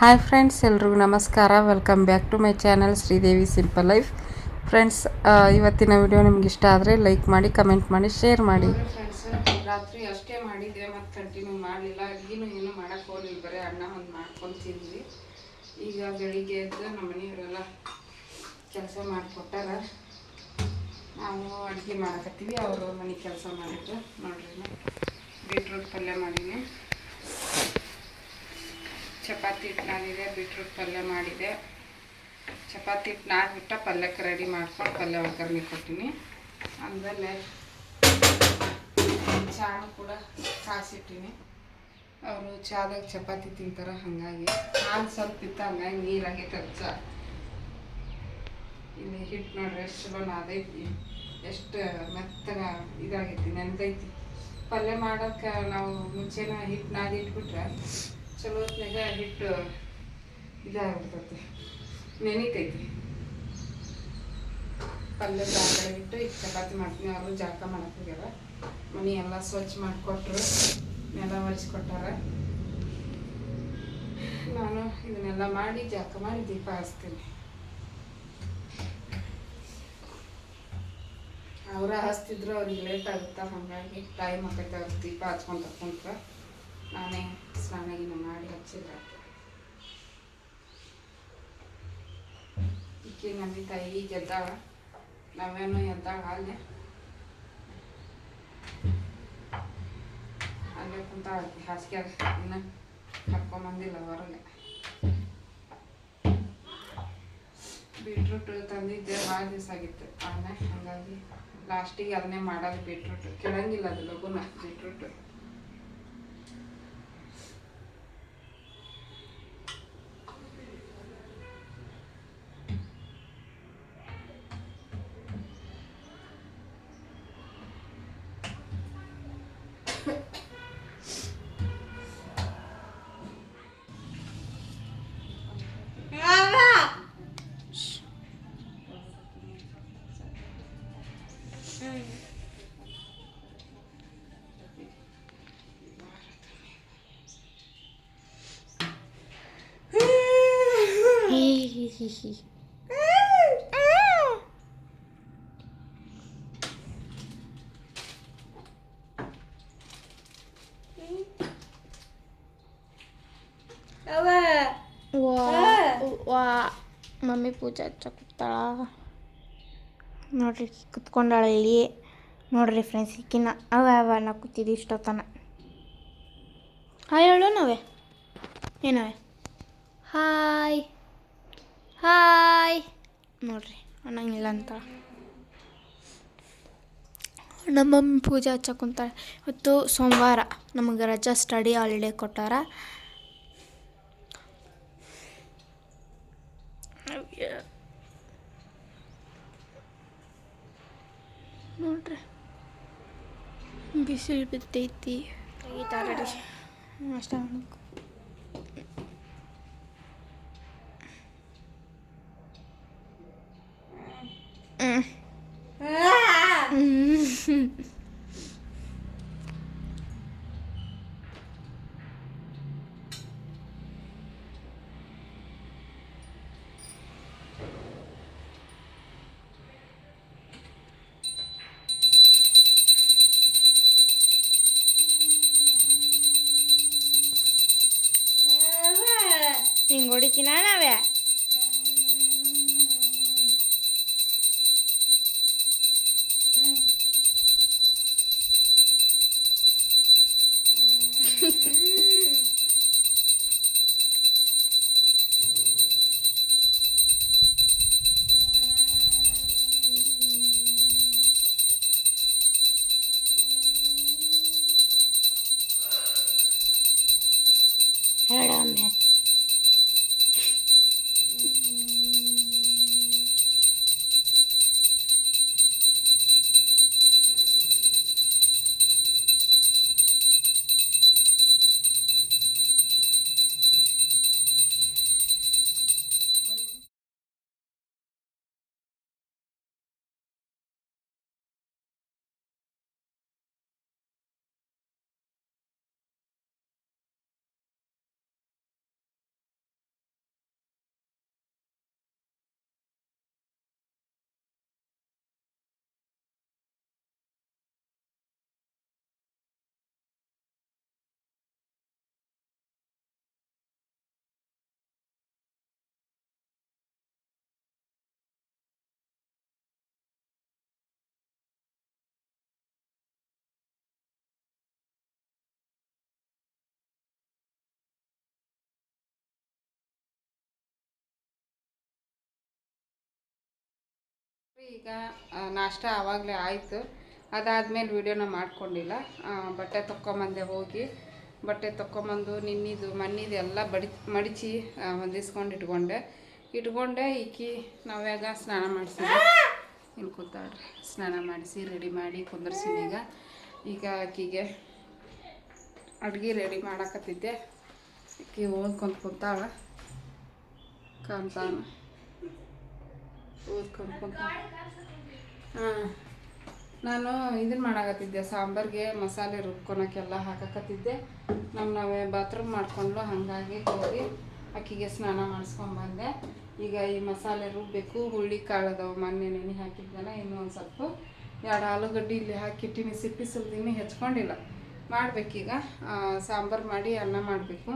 Hi friends ಎಲ್ರಿಗೂ ನಮಸ್ಕಾರ. Welcome back to my channel Sridevi simple life friends ಇವತ್ತಿನ video ನಿಮ್ಗೆ ಇಷ್ಟ ಆದರೆ ಲೈಕ್ ಮಾಡಿ ಕಮೆಂಟ್ ಮಾಡಿ ಶೇರ್ ಮಾಡಿ. ಫ್ರೆಂಡ್ಸ್ ರಾತ್ರಿ ಅಷ್ಟೇ ಮಾಡಿದ್ದೆ, ಮತ್ತು ಕಂಟಿನ್ಯೂ ಮಾಡಲಿಲ್ಲ. ಅಡುಗೆನೂ ಏನು ಮಾಡೋಕ್ಕೆ ಹೋಗಲಿಲ್ಲ. ಬರೀ ಅನ್ನ ಒಂದು ಮಾಡ್ಕೊಂಡು ಈಗ ಬೆಳಿಗ್ಗೆ ಎದ್ದು ನಮ್ಮ ಮನೆಯವರೆಲ್ಲ ಕೆಲಸ ಮಾಡಿಕೊಟ್ಟಾರ. ನಾವು ಅಡುಗೆ ಮಾಡಕತ್ತೀವಿ. ಅವರು ಮನೆ ಕೆಲಸ ಮಾಡಿದ್ರು ನೋಡ್ರಿ ಬೀಟ್ರೂಟ್ ಪಲ್ಯ ಮಾಡೀನಿ. ಚಪಾತಿ ಹಿಟ್ಟು ನಾನಿದೆ ಬೀಟ್ರೂಟ್ ಪಲ್ಯ ಮಾಡಿದೆ. ಚಪಾತಿ ಹಿಟ್ಟು ನಾದ್ಬಿಟ್ಟು ಪಲ್ಯಕ್ಕೆ ರೆಡಿ ಮಾಡ್ಕೊಂಡು ಪಲ್ಯ ಒಗ್ಗರಣೆ ಕೊಟ್ಟಿನಿ ಆಮೇಲೆ ಚಾನು ಕೂಡ ಕಾಸಿಟ್ಟಿನಿ. ಅವರು ಚಾದಾಗ ಚಪಾತಿ ತಿಂತಾರೆ ಹಾಗಾಗಿ. ಹಾಲು ಸ್ವಲ್ಪ ಇತ್ತು ಹಂಗಾಗಿ ನೀರಾಗೈತೆ ಅದು ಇಲ್ಲಿ ಹಿಟ್ಟು ನೋಡ್ರಿ ಎಷ್ಟು ಚಲೋ ನಾದೈತಿ. ಎಷ್ಟು ಮೆತ್ತಗ ಇದಾಗೈತಿ ನೆನ್ದೈತಿ ಪಲ್ಯ ಮಾಡೋಕೆ ನಾವು ಮುಂಚೆನ ಹಿಟ್ಟು ನಾದಿ ಇಟ್ಬಿಟ್ರೆ ಚಲೋ ಹೊತ್ನಾಗ ಹಿಟ್ಟು ಇದಾಗ್ಬಿಡ್ತೈತಿ. ನೆನಿತೈತಿ. ಪಲ್ಯದ ಜಾಗ ಇಟ್ಟು ಈಗ ಚಪಾತಿ ಮಾಡ್ತೀನಿ. ಅವರು ಜಳಕ ಮಾಡಕ್ಕೆ ಮನೆ ಎಲ್ಲ ಸ್ವಚ್ಛ ಮಾಡಿಕೊಟ್ರು. ನೆಲ ಒರೆಸ್ಕೊಟ್ಟಾರ. ನಾನು ಇದನ್ನೆಲ್ಲ ಮಾಡಿ ಜಳಕ ಮಾಡಿ ದೀಪ ಹಚ್ತೀನಿ. ಅವರ ಹಚ್ತಿದ್ರು, ಅವ್ರಿಗೆ ಲೇಟ್ ಆಗುತ್ತಾ? ಹಾಗಾಗಿ ಟೈಮ್ ಆಕೈತೆ ಅವ್ರು ದೀಪ ಹಚ್ಕೊಂತ ಕುಂತ್ರ ನಾನೇ ಸ್ನಾನ ಗೀನ ಮಾಡಿ ಹಚ್ಚಿದ್ರೆ. ಈಕೆ ನಂದಿ ತಾಯಿ ಈಗ ಎದ್ದಾಳ. ನಾವೇನು ಎದ್ದಾಳ ಅಲ್ಲೇ. ಅಲ್ಲೇ ಕುಂತ ಹಾಸಿಗೆ ಇನ್ನು ಕರ್ಕೊಂಬಂದಿಲ್ಲ ಹೊರಗೆ. ಬೀಟ್ರೂಟ್ ತಂದಿದ್ದೆ ಭಾಳ ದಿವಸ ಆಗಿತ್ತು. ಆಮೇಲೆ ಹಾಗಾಗಿ ಲಾಸ್ಟಿಗೆ ಅದನ್ನೇ ಮಾಡೋದು ಬೀಟ್ರೂಟ್ ಕೆಳಂಗಿಲ್ಲ ಅದು ಲಘುನ ಬೀಟ್ರೂಟ್ ವಾ ಮಮ್ಮಿ ಪೂಜೆ ಹಚ್ಚಕ್ ಕೂತಾಳ ನೋಡ್ರಿ ಕುತ್ಕೊಂಡಾಳ ಇಲ್ಲಿ ನೋಡ್ರಿ ಫ್ರೆಂಡ್ಸ್ ಈಕಿನ ಅವ ಅವ ನಾ ಕೂತಿದ್ದು ಇಷ್ಟೊತ್ತನ ಹಾಯ್ ಹೇಳು ನಾವೇ ಏನವೆ ಹಾಯ್ ಹಾಯ್ ನೋಡ್ರಿ ಅನ್ನಂಗಿಲ್ಲ ಅಂತ. ನಮ್ಮ ಮಮ್ಮಿ ಪೂಜೆ ಹಚ್ಚಕ್ ಕುಂತಾರೆ ಇವತ್ತು ಸೋಮವಾರ ನಮಗೆ ರಜಾ ಸ್ಟಡಿ ಹಾಲಿಡೇ ಕೊಟ್ಟಾರ. ನೋಡ್ರಿ. ಬಿಸಿಲು ಬಿದ್ದೈತಿ. ತೆಗಿತಾರೆ ಅಷ್ಟ. ಈಗ ನಾಷ್ಟ ಆವಾಗಲೇ ಆಯಿತು. ಅದಾದಮೇಲೆ ವಿಡಿಯೋನ ಮಾಡ್ಕೊಂಡಿಲ್ಲ. ಬಟ್ಟೆ ತೊಗೊಂಬಂದೆ ಹೋಗಿ, ಬಟ್ಟೆ ತೊಗೊಂಬಂದು ನಿನ್ನಿದು ಮಣ್ಣಿದು ಎಲ್ಲ ಬಡಿ, ಮಡಿಚಿ ಹೊಂದಿಸ್ಕೊಂಡು ಇಟ್ಕೊಂಡೆ. ಇಟ್ಕೊಂಡೆ, ಈಕಿ ನಾವ್ಯಾಗ ಸ್ನಾನ ಮಾಡಿಸಿದ್ವಿ. ಇಲ್ಲಿ ಕೂತಾಳ್ರಿ. ಸ್ನಾನ ಮಾಡಿಸಿ, ರೆಡಿ ಮಾಡಿ ಕುಂದರ್ಸಿನಿ ಈಗ. ಈಗ ಆಕಿಗೆ ಅಡುಗೆ ರೆಡಿ ಮಾಡಾಕತ್ತಿದ್ದೆ. ಆಕಿ ಓದ್ಕೊಂಡು ಕೂತಾಳ. ಕಾಣ್ತಾನ. ಓದ್ಕೊಂಡು ಕುಂತ. ಹಾಂ. ನಾನು ಇದನ್ನ ಮಾಡಾಕತ್ತಿದ್ದೆ, ಸಾಂಬಾರಿಗೆ ಮಸಾಲೆ ರುಬ್ಕೊಳಕ್ಕೆಲ್ಲ ಹಾಕಕತ್ತಿದ್ದೆ. ನಮ್ಮ ನಾವೇ ಬಾತ್ರೂಮ್ ಮಾಡ್ಕೊಂಡು ಹಾಗಾಗಿ ಹೋಗಿ ಅಕ್ಕಿಗೆ ಸ್ನಾನ ಮಾಡಿಸ್ಕೊಂಬಂದೆ ಈಗ ಈ ಮಸಾಲೆ ರುಬ್ಬೇಕು, ಹುಳ್ಳಿ ಕಾಳದವು ಮೊನ್ನೆ ನೆನೆ ಹಾಕಿದ್ದಾನೆ ಇನ್ನೂ ಒಂದು ಸ್ವಲ್ಪ. ಎರಡು ಆಲೂಗಡ್ಡೆ ಇಲ್ಲಿ ಹಾಕಿಟ್ಟಿನಿ ಸಿಪ್ಪಿ ಸುಲ್ದಿನಿ, ಹೆಚ್ಕೊಂಡಿಲ್ಲ. ಮಾಡ್ಬೇಕೀಗ. ಸಾಂಬಾರು ಮಾಡಿ ಅನ್ನ ಮಾಡಬೇಕು.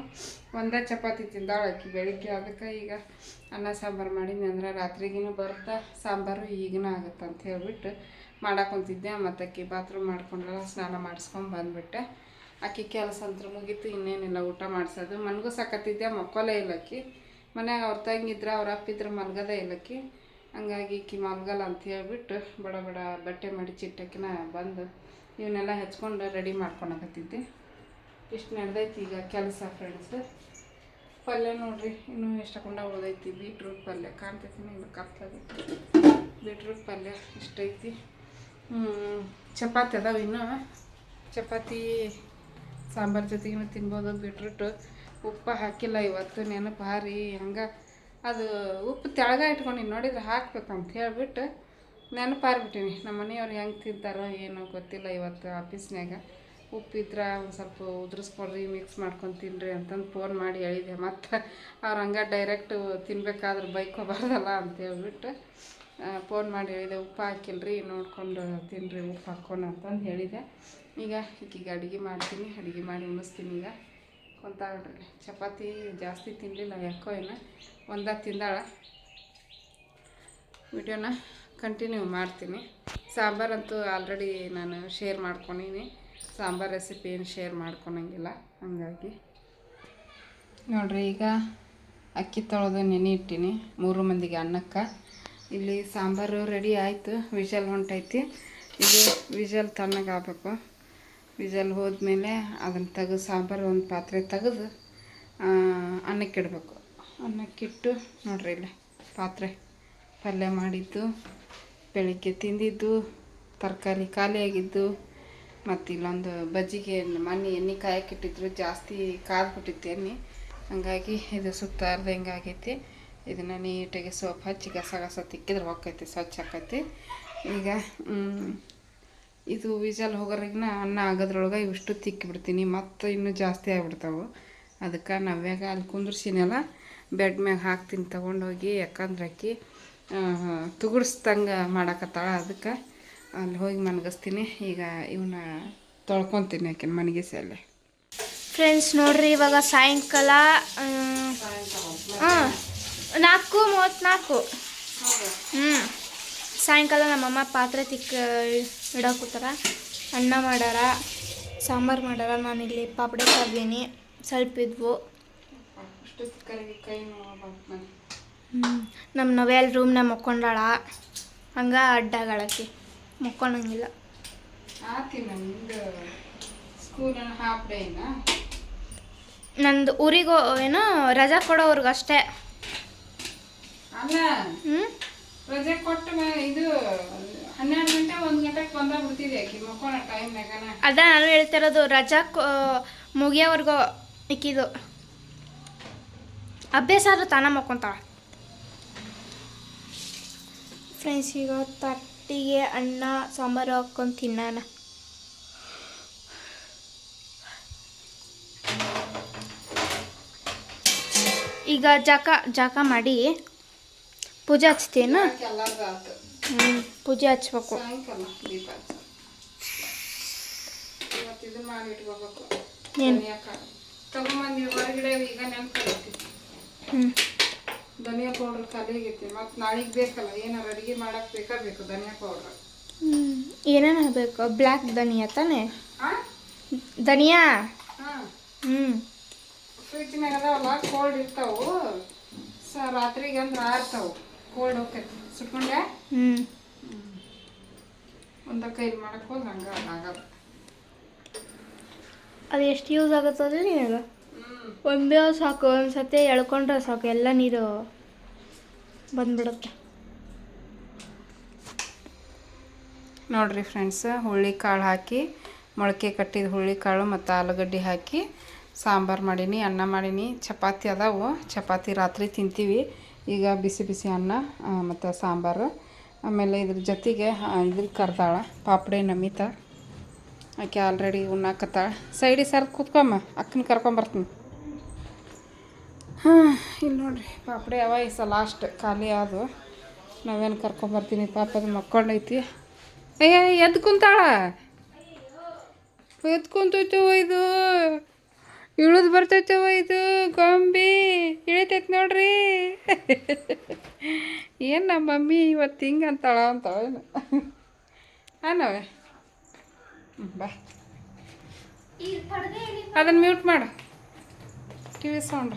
ಒಂದೇ ಚಪಾತಿ ತಿಂದಾಳೆ ಅಕ್ಕಿ ಬೆಳಿಗ್ಗೆ ಅದಕ್ಕೆ ಈಗ ಅನ್ನ ಸಾಂಬಾರು ಮಾಡೀನಿ ಅಂದ್ರೆ ರಾತ್ರಿಗಿನೂ ಬರುತ್ತಾ ಸಾಂಬಾರು ಈಗಿನ ಆಗುತ್ತೆ ಅಂತ ಹೇಳ್ಬಿಟ್ಟು ಮಾಡಾಕೊಂತಿದ್ದೆ ಮತ್ತು ಅಕ್ಕಿ ಬಾತ್ರೂಮ್ ಮಾಡ್ಕೊಂಡಲ್ಲ ಸ್ನಾನ ಮಾಡಿಸ್ಕೊಂಡು ಬಂದುಬಿಟ್ಟೆ. ಅಕ್ಕಿ ಕೆಲಸ ಅಂತ ಮುಗೀತು, ಇನ್ನೇನಿಲ್ಲ, ಊಟ ಮಾಡಿಸೋದು. ಮನ್ಗೂ ಸಾಕತ್ತಿದ್ದೆ, ಮಕ್ಕೊಲೇ ಇಲ್ಲ ಅಕ್ಕಿ ಮನ್ಯಾಗ ಅವ್ರ ತಂಗಿದ್ರೆ ಅವ್ರ ಅಪ್ಪಿದ್ರೆ ಮಲ್ಗದೇ ಇಲ್ಲಕ್ಕಿ ಹಂಗಾಗಿ ಇಕ್ಕಿ ಮಲ್ಗಲ್ಲ ಅಂತ ಹೇಳ್ಬಿಟ್ಟು ಬಡ ಬಡ ಬಟ್ಟೆ ಮಾಡಿ ಚಿಟ್ಟಕ್ಕಿನ ಬಂದು ಇವನ್ನೆಲ್ಲ ಹೆಚ್ಕೊಂಡು ರೆಡಿ ಮಾಡ್ಕೊಳಕತ್ತಿದ್ದೆ. ಇಷ್ಟು ನಡೆದೈತಿ ಈಗ ಕೆಲಸ ಫ್ರೆಂಡ್ಸ್ ಪಲ್ಯ ನೋಡ್ರಿ, ಇನ್ನೂ ಎಷ್ಟಕೊಂಡ ಉಳ್ದೈತಿ ಬೀಟ್ರೂಟ್ ಪಲ್ಯ. ಕಾಣ್ತೈತಿ ಇನ್ನು ಕತ್ಲಾಗೈತಿ ಬೀಟ್ರೂಟ್ ಪಲ್ಯ ಇಷ್ಟೈತಿ. ಚಪಾತಿ ಅದಾವೆ ಇನ್ನು. ಚಪಾತಿ, ಸಾಂಬಾರ್ ಜೊತೆಗಿನ ತಿನ್ಬೋದು ಬೀಟ್ರೂಟು ಉಪ್ಪು ಹಾಕಿಲ್ಲ ಇವತ್ತು ನೆನಪು ಹಾರಿ ಹಂಗೆ, ಅದು ಉಪ್ಪು ತೆಳಗ ಇಟ್ಕೊಂಡಿನಿ, ನೋಡಿದ್ರೆ ಹಾಕ್ಬೇಕಂತ ಹೇಳ್ಬಿಟ್ಟು ನೆನಪು ಹಾರ್ಬಿಟ್ಟಿನಿ ನಮ್ಮ ಮನೆಯವ್ರು ಹೆಂಗೆ ತಿಂತಾರೋ ಏನೋ ಗೊತ್ತಿಲ್ಲ ಇವತ್ತು ಆಫೀಸ್ನಾಗ ಉಪ್ಪಿದ್ರೆ ಒಂದು ಸ್ವಲ್ಪ ಉದುರಿಸ್ಕೊಡ್ರಿ ಮಿಕ್ಸ್ ಮಾಡ್ಕೊಂಡು ತಿನ್ನಿರಿ ಅಂತಂದು ಫೋನ್ ಮಾಡಿ ಹೇಳಿದೆ. ಮತ್ತು ಅವ್ರು ಹಂಗೆ ಡೈರೆಕ್ಟ್ ತಿನ್ಬೇಕಾದ್ರೆ ಬೈಕೋಬಾರ್ದಲ್ಲ ಅಂತ ಹೇಳ್ಬಿಟ್ಟು ಫೋನ್ ಮಾಡಿ ಹೇಳಿದೆ. ಉಪ್ಪು ಹಾಕಿಲ್ರಿ, ನೋಡ್ಕೊಂಡು ತಿನ್ನಿರಿ ಉಪ್ಪು ಹಾಕ್ಕೊಂಡು ಅಂತಂದು ಹೇಳಿದೆ. ಈಗ ಈಗೀಗ ಅಡುಗೆ ಮಾಡ್ತೀನಿ, ಅಡುಗೆ ಮಾಡಿ ಉಣಿಸ್ತೀನಿ ಈಗ. ಕೊಂತಾಳ್ರಿ. ಚಪಾತಿ ಜಾಸ್ತಿ ತಿನ್ನಲಿಲ್ಲ ಯಾಕೋ ಏನೋ, ಒಂದ ತಿಂದಾಳ. ವಿಡಿಯೋನ ಕಂಟಿನ್ಯೂ ಮಾಡ್ತೀನಿ. ಸಾಂಬಾರಂತೂ ಆಲ್ರೆಡಿ ನಾನು ಶೇರ್ ಮಾಡ್ಕೊಂಡೀನಿ. ಸಾಂಬಾರು ರೆಸಿಪಿ ಏನು ಶೇರ್ ಮಾಡ್ಕೊಳಂಗಿಲ್ಲ ಹಾಗಾಗಿ ನೋಡ್ರಿ ಈಗ ಅಕ್ಕಿ ತೊಳೆದು ನೆನೆ ಇಟ್ಟೀನಿ ಮೂರು ಮಂದಿಗೆ ಅನ್ನಕ್ಕೆ. ಇಲ್ಲಿ ಸಾಂಬಾರು ರೆಡಿ ಆಯಿತು. ವಿಜಲ್ ಹೊಂಟೈತಿ. ಇದು ವಿಜಲ್ ತಣ್ಣಗಾಗಬೇಕು ವಿಜಲ್ ಹೋದ್ಮೇಲೆ ಅದನ್ನು ತೆಗೆದು ಸಾಂಬಾರು ಒಂದು ಪಾತ್ರೆ ತೆಗೆದು ಅನ್ನಕ್ಕಿಡಬೇಕು ಅನ್ನಕ್ಕಿಟ್ಟು ನೋಡ್ರಿ ಇಲ್ಲಿ ಪಾತ್ರೆ. ಪಲ್ಯ ಮಾಡಿದ್ದು, ಬೆಳಿಗ್ಗೆ ತಿಂದಿದ್ದು, ತರಕಾರಿ ಖಾಲಿಯಾಗಿದ್ದು, ಮತ್ತು ಇಲ್ಲೊಂದು ಬಜ್ಜಿಗೆ ಮನೆ ಎಣ್ಣೆ ಕಾಯಕ್ಕಿಟ್ಟಿದ್ರು, ಜಾಸ್ತಿ ಕಾದ್ಬಿಟ್ಟಿತ್ತು ಎಣ್ಣೆ. ಹಂಗಾಗಿ ಇದು ಸುತ್ತ ಹೆಂಗಾಗೈತಿ ಇದನ್ನು ನೀಟಾಗಿ ಸೋಪ್ ಹಚ್ಚಿ ಗಸ ಗಸ ತಿಕ್ಕಿದ್ರೆ ಹೋಗ್ತೈತಿ ಸ್ವಚ್ಛ ಆಕೈತಿ. ಈಗ ಇದು ವಿಜಲ್ ಹೋಗೋರಿಗಿನ ಅನ್ನ ಆಗೋದ್ರೊಳಗೆ ಇವಿಷ್ಟು ತಿಕ್ಕಿಬಿಡ್ತೀನಿ. ಮತ್ತು ಇನ್ನೂ ಜಾಸ್ತಿ ಆಗಿಬಿಡ್ತಾವೆ. ಅದಕ್ಕೆ ನಾವ್ಯಾಗ ಅಲ್ಲಿ ಕುಂದ್ರಿಸಿನೆಲ್ಲ, ಬೆಡ್ ಮ್ಯಾಗ ಹಾಕ್ತೀನಿ, ತೊಗೊಂಡೋಗಿ, ಯಾಕಂದ್ರೆ ಆಕಿ ತುಗುಡ್ಸ್ದಂಗೆ ಮಾಡಾಕತ್ತಾಳ ಅದಕ್ಕೆ. ಅಲ್ಲಿ ಹೋಗಿ ಮನಗಿಸ್ತೀನಿ. ಈಗ ಇವನ್ನ ತೊಳ್ಕೊತೀನಿ ಆಕಿನ ಮನಗಿಸಿ ಅಲ್ಲೇ ಫ್ರೆಂಡ್ಸ್ ನೋಡ್ರಿ ಇವಾಗ ಸಾಯಂಕಾಲ ಹಾಂ ನಾಲ್ಕು ಮೂವತ್ತ್ನಾಲ್ಕು. ಹ್ಞೂ ಸಾಯಂಕಾಲ ನಮ್ಮಮ್ಮ ಪಾತ್ರೆ ತಿಕ್ಕ ಇಡಾಕೂತಾರ ಅನ್ನ ಮಾಡಾರ ಸಾಂಬಾರು ಮಾಡ್ಯಾರ ನಾನಿಲ್ಲಿ ಪಾಪಡೆ ಕರ್ದೀನಿ ಸ್ವಲ್ಪ ಇದ್ವು. ನಮ್ಮ ನವೆಲ್ ರೂಮ್ನ ಮಕ್ಕೊಂಡಾಳ. ಹಂಗ ಅಡ್ಡಾಗಳಕ್ಕೆ ಮಕ್ಕೊಂಡಂಗಿಲ್ಲ ನಂದು ಊರಿಗೆ ಏನೋ ರಜಾ ಕೊಡೋವ್ರಿಗೆ ಅಷ್ಟೇ ರಜೆ ಕೊಟ್ಟ ಇದು ಹನ್ನೆರಡು ಗಂಟೆ ಒಂದು ಗಂಟೆಗೆ ಬಂದ ಬಿಡ್ತಿದೆ ಆಕಿ ಮಕ್ಕೋಣ ಟೈಮ್ನಾಗನ ಅದ ನಾನು ಹೇಳ್ತಿರೋದು ರಜಾ ಮುಗಿಯೋವರೆಗೂ ಇಕ್ಕಿದು ಅಭ್ಯಾಸ ಆದ್ರೂ ತಾನ ಮಕ್ಕೊಂತಾಳ. ಫ್ರೆಂಡ್ಸ್ ಈಗ ತಟ್ಟಿಗೆ ಅನ್ನ ಸಾಂಬಾರು ಹಾಕ್ಕೊಂಡು ತಿನ್ನೋಣ. ಈಗ ಜಾಕ ಜಾಕ ಮಾಡಿ ಪೂಜೆ ಹಚ್ತೀನ? ಹ್ಞೂ ಪೂಜೆ ಹಚ್ಬೇಕು. ಹ್ಞೂ ಧನಿಯಾ ಪೌಡ್ರ್ ಖಾಲಿಯಾಗೈತಿ ಮತ್ತೆ ನಾಳೆಗೆ ಬೇಕಲ್ಲ ಏನಾರ ಅಡುಗೆ ಮಾಡಕ್ಕೆ ಬೇಕಾ ಬೇಕು ಧನಿಯಾ ಪೌಡ್ರ್. ಏನೇನು ಬೇಕು? ಬ್ಲ್ಯಾಕ್ ಧನಿಯಾ ತಾನೇ? ಹಾಂ ಧನಿಯಾ? ಹಾಂ. ಹ್ಞೂ ಫ್ರಿಜ್ನಾಗ ಅದಾವಲ್ಲ ಕೋಲ್ಡ್ ಇರ್ತಾವು. ಸ ರಾತ್ರಿಗೆ ಅಂದ್ರೆ ಆರ್ತಾವು. ಕೋಲ್ಡ್ ಹೋಗ್ತೈತಿ. ಸುಟ್ಕೊಂಡೆ ಹ್ಞೂ ಒಂದು ಕೈಲಿ ಮಾಡಕ್ಕೆ ಹೋದ್ರೆ ಹಂಗೆ ಆಗಲ್ಲ ಅದು ಎಷ್ಟು ಯೂಸ್ ಆಗುತ್ತದೆ ನಿನಗೆ ಒಂದೇ ಸಾಕು, ಒಂದು ಸತಿ ಎಳ್ಕೊಂಡ್ರೆ ಸಾಕು, ಎಲ್ಲ ನೀರು ಬಂದ್ಬಿಡುತ್ತೆ. ನೋಡ್ರಿ ಫ್ರೆಂಡ್ಸ್ ಹುಳ್ಳಿ ಕಾಳು ಹಾಕಿ, ಮೊಳಕೆ ಕಟ್ಟಿದ ಹುಳ್ಳಿ ಕಾಳು ಮತ್ತು ಆಲೂಗಡ್ಡೆ ಹಾಕಿ, ಸಾಂಬಾರು ಮಾಡೀನಿ, ಅನ್ನ ಮಾಡೀನಿ. ಚಪಾತಿ ಅದಾವು, ಚಪಾತಿ ರಾತ್ರಿ ತಿಂತೀವಿ. ಈಗ ಬಿಸಿ ಬಿಸಿ ಅನ್ನ ಮತ್ತು ಸಾಂಬಾರು. ಆಮೇಲೆ ಇದ್ರ ಜೊತೆಗೆ ಇದ್ರ ಕರ್ದಾಳ, ಪಾಪಡೆ, ನಮಿತ. ಆಕೆ ಆಲ್ರೆಡಿ ಉಣ್ಣಾಕತ್ತಾಳ. ಸೈಡಿ ಸರ್ ಕೂತ್ಕೊಮ್ಮ ಅಕ್ಕನ ಕರ್ಕೊಂಬರ್ತೀನಿ ಹಾಂ ಇಲ್ಲಿ ನೋಡ್ರಿ, ಪಾಪಡೆ ಅವ ಈ ಸಲ ಲಾಸ್ಟ್ ಖಾಲಿ ಅದು ನಾವೇನು ಕರ್ಕೊಂಬರ್ತೀನಿ ಪಾಪದ ಮಕ್ಕೊಂಡೈತಿ. ಅಯ್ಯ ಎದ್ದು ಕುಂತಾಳ? ಎದ್ದು ಕುಂತೈತವ ಇದು? ಇಳಿದು ಬರ್ತೈತವ ಇದು? ಗೊಂಬಿ ಇಳಿತೈತೆ ನೋಡ್ರಿ. ಏನು ನಮ್ಮ ಮಮ್ಮಿ ಇವತ್ತು ಹಿಂಗೆ ಅಂತಾಳ ಹಾನವೆ ಹ್ಞೂ ಬಾ. ಅದನ್ನು ಮ್ಯೂಟ್ ಮಾಡು. ಟಿವಿ ಸೌಂಡ್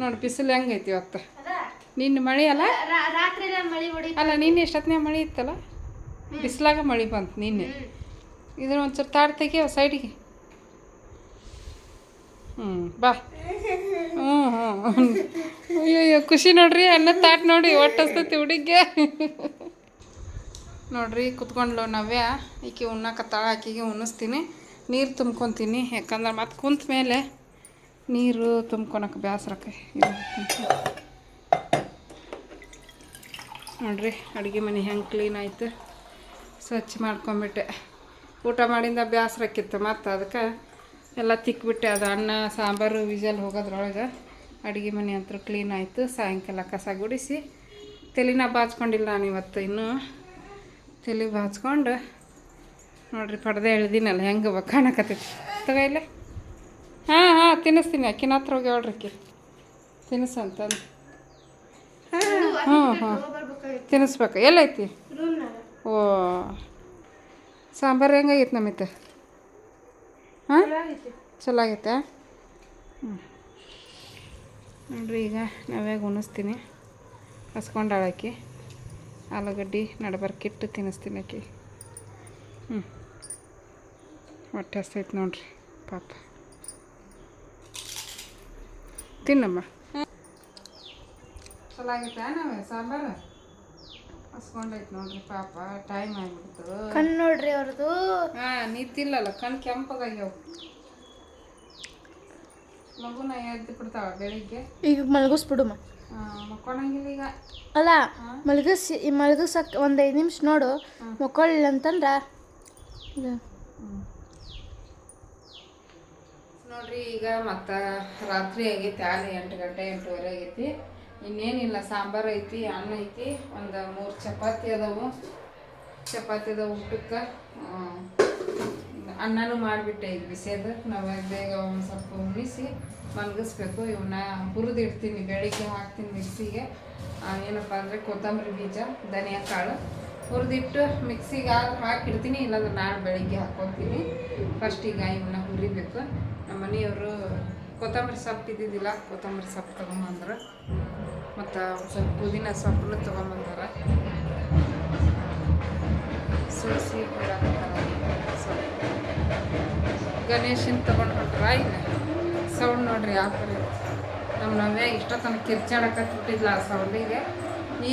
ನೋಡಿ ಬಿಸಿಲು ಹೆಂಗೈತಿ ಇವತ್ತು? ನಿನ್ನ ಮಳೆ ಅಲ್ಲ? ಅಲ್ಲ ನಿನ್ನೆ ಎಷ್ಟೊತ್ತಿನಾಗ ಮಳೆ ಇತ್ತಲ್ಲ? ಬಿಸಿಲಾಗ ಮಳೆ ಬಂತು ನಿನ್ನೆ. ಇದನ್ನ ಒಂಚೂರು ತಾಡ್ ತೆಗಿಯೋ ಸೈಡಿಗೆ. ಹ್ಞೂ ಬಾ. ಹ್ಞೂ ಹ್ಞೂ ಅಯ್ಯೋ ಖುಷಿ ನೋಡ್ರಿ ಅನ್ನ ತಾಟ್ ನೋಡಿ ಒಟ್ಟು ಹಸ್ತೈತಿ ಹುಡುಗ್ಗೆ. ನೋಡ್ರಿ, ಕುತ್ಕೊಂಡ್ಲು ನವ್ಯ. ಈಕೆ ಉಣ್ಣಕತ್ತಾಳ ಆಕೆಗೆ ಉಣಿಸ್ತೀನಿ ನೀರು ತುಂಬ್ಕೊತೀನಿ. ಯಾಕಂದ್ರೆ ಮತ್ತೆ ಕುಂತ ಮೇಲೆ ನೀರು ತುಂಬ್ಕೊಳಕ್ಕೆ ಬೇಸರಕ್ಕೆ ನೋಡ್ರಿ, ಅಡುಗೆ ಮನೆ ಹೆಂಗೆ ಕ್ಲೀನ್ ಆಯಿತು. ಸ್ವಚ್ಛ ಮಾಡ್ಕೊಂಬಿಟ್ಟೆ. ಊಟ ಮಾಡಿಂದ ಬೇಸರಕ್ಕಿತ್ತು ಮತ್ತು ಅದಕ್ಕೆ ಎಲ್ಲ ತಿಕ್ಬಿಟ್ಟೆ. ಅದು ಅನ್ನ, ಸಾಂಬಾರು, ವಿಜಲ್ ಹೋಗೋದ್ರೊಳಗೆ ಅಡುಗೆ ಮನೆ ಅಂತೂ ಕ್ಲೀನ್ ಆಯಿತು. ಸಾಯಂಕಾಲ ಕಸ ಗುಡಿಸಿ. ತಲೆನ ಬಾಚ್ಕೊಂಡಿಲ್ಲ ನಾನು ಇವತ್ತು ಇನ್ನೂ. ತಲೆ ಬಾಚ್ಕೊಂಡು ನೋಡ್ರಿ ಪಡ್ದೆ ಎಳ್ದಿನಲ್ಲ ಹೆಂಗೆ ಕಾಣಕತ್ತೈತಿ. ತಗೋ ಇಲ್ಲೇ. ಹಾಂ ಹಾಂ ತಿನ್ನಿಸ್ತೀನಿ. ಅಕ್ಕಿನ ಹತ್ರ ಹೋಗಿ ಹೇಳ್ರಿ ಅಕ್ಕಿ. ತಿನ್ನಿಸಂತಂದು ಹ್ಞೂ ಹ್ಞೂ ತಿನ್ನಿಸ್ಬೇಕು. ಎಲ್ಲೈತಿ? ಓ ಸಾಂಬಾರು ಹೆಂಗಾಗೈತೆ ಇತ್ತೆ ಹಾಂ? ಚಲೋ ಆಗೈತೆ ಹ್ಞೂ ನೋಡ್ರಿ ಈಗ ನಾವ್ಯಾಗ ಉಣಿಸ್ತೀನಿ. ಹಸ್ಕೊಂಡಾಳ ಆಕಿ ಆಲೂಗಡ್ಡೆ ನಡಬರ್ಕಿಟ್ಟು ತಿನ್ನಿಸ್ತೀನಿ ಆಕೆ. ಹ್ಞೂ ಹೊಟ್ಟೆ ಹಸ್ತೈತೆ ನೋಡ್ರಿ ಪಾಪ. ತಿನ್ನಮ್ಮ. ಚಲೋ ಆಗೈತೆ ನಾವು ಸಾಂಬಾರು? ಹಸ್ಕೊಂಡೈತೆ ನೋಡ್ರಿ ಪಾಪ. ಟೈಮ್ ಆಗಿಬಿಡ್ತು. ಕಣ್ಣು ನೋಡ್ರಿ ಅವ್ರದ್ದು ಹಾ ನಿದ್ದಿಲ್ಲಲ್ಲ ಕಣ್ಣು ಕಣ್ ಕೆಂಪಗಾಗ್ಯಾವ ಮಗುನ ಎದ್ದು ಬಿಡ್ತಾವ ಬೆಳಿಗ್ಗೆ? ಈಗ ಮಲಗಿಸ್ಬಿಡುಮ್ಮ ಅಲ್ಲ ಮಲಗಿಸಿ ಮಲಗಿಸಕ್ಕೆ ಒಂದು ಐದು ನಿಮಿಷ ನೋಡು ಮಕ್ಕೊಳ್ಳಿಲ್ಲ ಅಂತಂದ್ರೆ? ನೋಡ್ರಿ ಈಗ ಮತ್ತೆ ರಾತ್ರಿ ಆಗೈತಿ ಆಲೆ ಎಂಟು ಗಂಟೆ ಎಂಟೂವರೆ ಆಗೈತಿ. ಇನ್ನೇನಿಲ್ಲ ಸಾಂಬಾರು ಐತಿ ಅನ್ನ ಐತಿ ಒಂದು ಮೂರು ಚಪಾತಿ ಅದಾವು. ಚಪಾತಿ ಅದಾವು ಊಟಕ್ಕೆ. ಅನ್ನನೂ ಮಾಡಿಬಿಟ್ಟೆ ಈಗ ಬಿಸಿದು ನಾವು ಬೇಗ ಒಂದು ಸ್ವಲ್ಪ ಉಣಿಸಿ ಮಲಗಿಸ್ಬೇಕು. ಇವನ್ನ ಹುರಿದಿಡ್ತೀನಿ ಬೆಳಿಗ್ಗೆ ಹಾಕ್ತೀನಿ ಮಿಕ್ಸಿಗೆ. ಏನಪ್ಪ ಅಂದರೆ ಕೊತ್ತಂಬರಿ ಬೀಜ, ಧನಿಯಾ ಕಾಳು. ಹುರಿದಿಟ್ಟು ಮಿಕ್ಸಿಗೆ ಆದ್ರೆ ಹಾಕಿಡ್ತೀನಿ, ಇಲ್ಲಾಂದ್ರೆ ನಾಳೆ ಬೆಳಿಗ್ಗೆ ಹಾಕ್ಕೊತೀನಿ. ಫಸ್ಟ್ ಈಗ ಇವನ್ನ ಹುರಿಬೇಕು. ನಮ್ಮ ಮನೆಯವರು ಕೊತ್ತಂಬರಿ ಸೊಪ್ಪು ಇದ್ದಿದ್ದಿಲ್ಲ, ಕೊತ್ತಂಬರಿ ಸೊಪ್ಪು ತೊಗೊಂಬಂದ್ರು. ಮತ್ತು ಸ್ವಲ್ಪ ಪುದೀನ ಸೊಪ್ಪನ್ನು ತೊಗೊಂಬಂದಾರ. ಸೋಸಿ ಸೊಪ್ಪು ಗಣೇಶನ್ ತೊಗೊಂಡು ಹೊಟ್ರ ಇಲ್ಲ ಸೌಂಡ್ ನೋಡ್ರಿ ಯಾವ ಥರ ನಮ್ಮ ನಾವೇ ಇಷ್ಟ ತನಕ ಕಿರ್ಚಾಡಕತ್ತಿಲ್ಲ ಆ ಸೌಂಡಿಗೆ